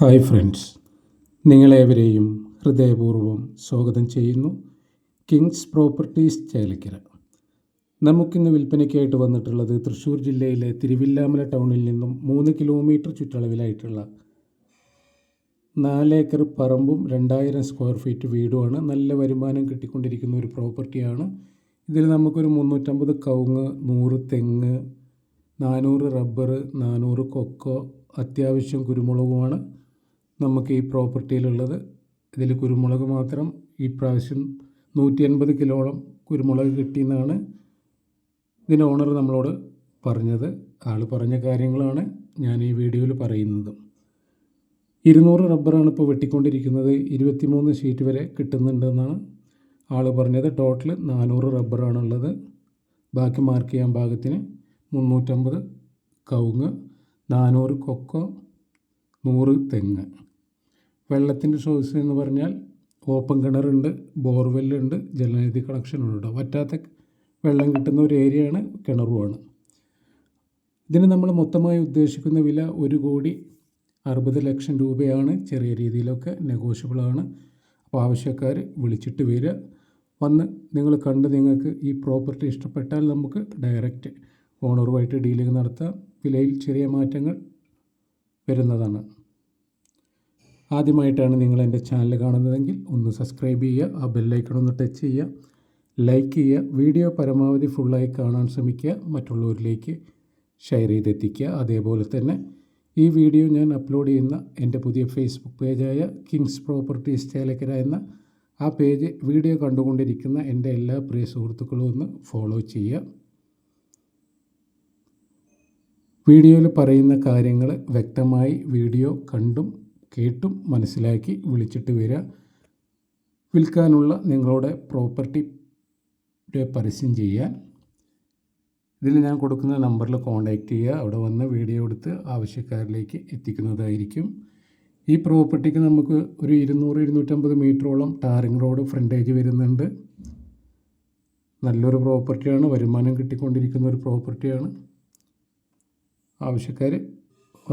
Hi friends. നിങ്ങളേവരെയും ഹൃദയപൂർവം സ്വാഗതം ചെയ്യുന്നു. Kings properties Chelakkara. നമുക്കിന്ന് വിൽപ്പനയ്ക്കായിട്ട് വന്നിട്ടുള്ളത് തൃശ്ശൂർ ജില്ലയിലെ തിരുവില്ലാമല ടൗണിൽ നിന്നും മൂന്ന് കിലോമീറ്റർ ചുറ്റളവിലായിട്ടുള്ള നാലേക്കർ പറമ്പും രണ്ടായിരം സ്ക്വയർ ഫീറ്റ് വീടുമാണ്. നല്ല വരുമാനം കിട്ടിക്കൊണ്ടിരിക്കുന്ന ഒരു പ്രോപ്പർട്ടിയാണ്. ഇതിൽ നമുക്കൊരു മുന്നൂറ്റമ്പത് കവുങ്ങ് നൂറ് തെങ്ങ് നാനൂറ് റബ്ബർ നാനൂറ് കൊക്കോ അത്യാവശ്യം കുരുമുളകുമാണ്. നമുക്ക് ഈ പ്രോപ്പർട്ടിയിലുള്ളത്. ഇതിൽ കുരുമുളക് മാത്രം. ഈ പ്രാവശ്യം നൂറ്റി അൻപത് കിലോളം കുരുമുളക് കിട്ടിയെന്നാണ് ഇതിന്റെ ഓണർ നമ്മളോട് പറഞ്ഞത്. ആൾ പറഞ്ഞ കാര്യങ്ങളാണ് ഞാൻ ഈ വീഡിയോയിൽ പറയുന്നത്. ഇരുന്നൂറ് റബ്ബറാണ് ഇപ്പോൾ വെട്ടിക്കൊണ്ടിരിക്കുന്നത്. ഇരുപത്തിമൂന്ന് ഷീറ്റ് വരെ കിട്ടുന്നുണ്ടെന്നാണ് ആൾ പറഞ്ഞത്. ടോട്ടൽ നാനൂറ് റബ്ബറാണുള്ളത്. ബാക്കി മാർക്ക് ചെയ്യാൻ ഭാഗത്തിന് മുന്നൂറ്റമ്പത് കവുങ്ങ് നാനൂറ് കൊക്കോ നൂറ് തെങ്ങ്. വെള്ളത്തിന്റെ സോഴ്സ് എന്ന് പറഞ്ഞാൽ ഓപ്പൺ കിണറുണ്ട് ബോർവെല്ലുണ്ട് ജലനിധി കണക്ഷനുണ്ട് വറ്റാത്ത വെള്ളം കിട്ടുന്ന ഒരു ഏരിയയാണ് കിണറുമാണ് ഇതിന് നമ്മൾ മൊത്തമായി ഉദ്ദേശിക്കുന്ന വില ഒരു കോടി അറുപത് ലക്ഷം രൂപയാണ്. ചെറിയ രീതിയിലൊക്കെ നെഗോഷ്യബിളാണ് അപ്പോൾ ആവശ്യക്കാർ വിളിച്ചിട്ട് വരിക. വന്ന് നിങ്ങൾ കണ്ട് നിങ്ങൾക്ക് ഈ പ്രോപ്പർട്ടി ഇഷ്ടപ്പെട്ടാൽ നമുക്ക് ഡയറക്റ്റ് ഓണറുമായിട്ട് ഡീലിംഗ് നടത്താം. വിലയിൽ ചെറിയ മാറ്റങ്ങൾ വരുന്നതാണ്. ആദ്യമായിട്ടാണ് നിങ്ങൾ എന്റെ ചാനൽ കാണുന്നതെങ്കിൽ ഒന്ന് സബ്സ്ക്രൈബ് ചെയ്യുക ആ ബെല്ലൈക്കൺ ഒന്ന് ടച്ച് ചെയ്യുക ലൈക്ക് ചെയ്യുക വീഡിയോ പരമാവധി ഫുള്ളായി കാണാൻ ശ്രമിക്കുക മറ്റുള്ളവരിലേക്ക് ഷെയർ ചെയ്തെത്തിക്കുക. അതേപോലെ തന്നെ ഈ വീഡിയോ ഞാൻ അപ്ലോഡ് ചെയ്യുന്ന എന്റെ പുതിയ ഫേസ്ബുക്ക് പേജായ കിങ്സ് പ്രോപ്പർട്ടീസ് ചേലക്കര എന്ന ആ പേജ് വീഡിയോ കണ്ടുകൊണ്ടിരിക്കുന്ന എന്റെ എല്ലാ പ്രിയ സുഹൃത്തുക്കളും ഒന്ന് ഫോളോ ചെയ്യുക. വീഡിയോയിൽ പറയുന്ന കാര്യങ്ങൾ വ്യക്തമായി വീഡിയോ കണ്ടും കേട്ടും മനസ്സിലാക്കി വിളിച്ചിട്ട് വരിക. വിൽക്കാനുള്ള നിങ്ങളുടെ പ്രോപ്പർട്ടി പരസ്യം ചെയ്യാൻ. ഇതിൽ ഞാൻ കൊടുക്കുന്ന നമ്പറിൽ കോൺടാക്റ്റ് ചെയ്യുക. അവിടെ വന്ന് വീഡിയോ എടുത്ത് ആവശ്യക്കാരിലേക്ക് എത്തിക്കുന്നതായിരിക്കും. ഈ പ്രോപ്പർട്ടിക്ക് നമുക്ക് ഒരു ഇരുന്നൂറ് ഇരുന്നൂറ്റമ്പത് മീറ്ററോളം ടാറിങ് റോഡ് ഫ്രണ്ടേജ് വരുന്നുണ്ട്. നല്ലൊരു പ്രോപ്പർട്ടിയാണ്. വരുമാനം കിട്ടിക്കൊണ്ടിരിക്കുന്ന ഒരു പ്രോപ്പർട്ടിയാണ്. ആവശ്യക്കാർ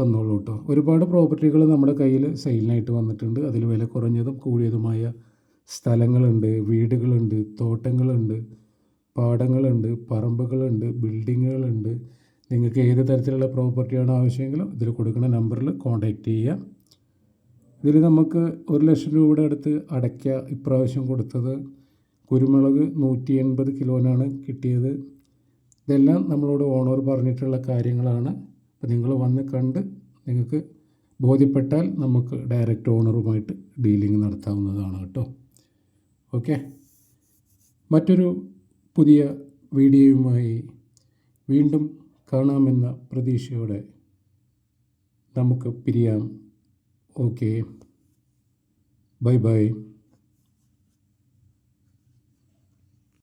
വന്നോളൂ കേട്ടോ ഒരുപാട് പ്രോപ്പർട്ടികൾ നമ്മുടെ കയ്യിൽ സെയിലിനായിട്ട് വന്നിട്ടുണ്ട്. അതിൽ വില കുറഞ്ഞതും കൂടിയതുമായ സ്ഥലങ്ങളുണ്ട് വീടുകളുണ്ട് തോട്ടങ്ങളുണ്ട് പാടങ്ങളുണ്ട് പറമ്പുകളുണ്ട് ബിൽഡിങ്ങുകളുണ്ട്. നിങ്ങൾക്ക് ഏത് തരത്തിലുള്ള പ്രോപ്പർട്ടിയാണ് ആവശ്യമെങ്കിലും ഇതിൽ കൊടുക്കുന്ന നമ്പറിൽ കോൺടാക്റ്റ് ചെയ്യുക. ഇതിൽ നമുക്ക് ഒരു ലക്ഷം രൂപയുടെ അടുത്ത് അടയ്ക്ക ഇപ്രാവശ്യം കൊടുത്തത്. കുരുമുളക് നൂറ്റി എൺപത് കിലോനാണ് കിട്ടിയത്. ഇതെല്ലാം നമ്മളോട് ഓണർ പറഞ്ഞിട്ടുള്ള കാര്യങ്ങളാണ്. അപ്പോൾ നിങ്ങൾ വന്ന് കണ്ട് നിങ്ങൾക്ക് ബോധ്യപ്പെട്ടാൽ നമുക്ക് ഡയറക്റ്റ് ഓണറുമായിട്ട് ഡീലിംഗ് നടത്താവുന്നതാണ് കേട്ടോ. ഓക്കെ? മറ്റൊരു പുതിയ വീഡിയോയുമായി വീണ്ടും കാണാമെന്ന പ്രതീക്ഷയോടെ നമുക്ക് പിരിയാം. ഓക്കെ? Bye bye.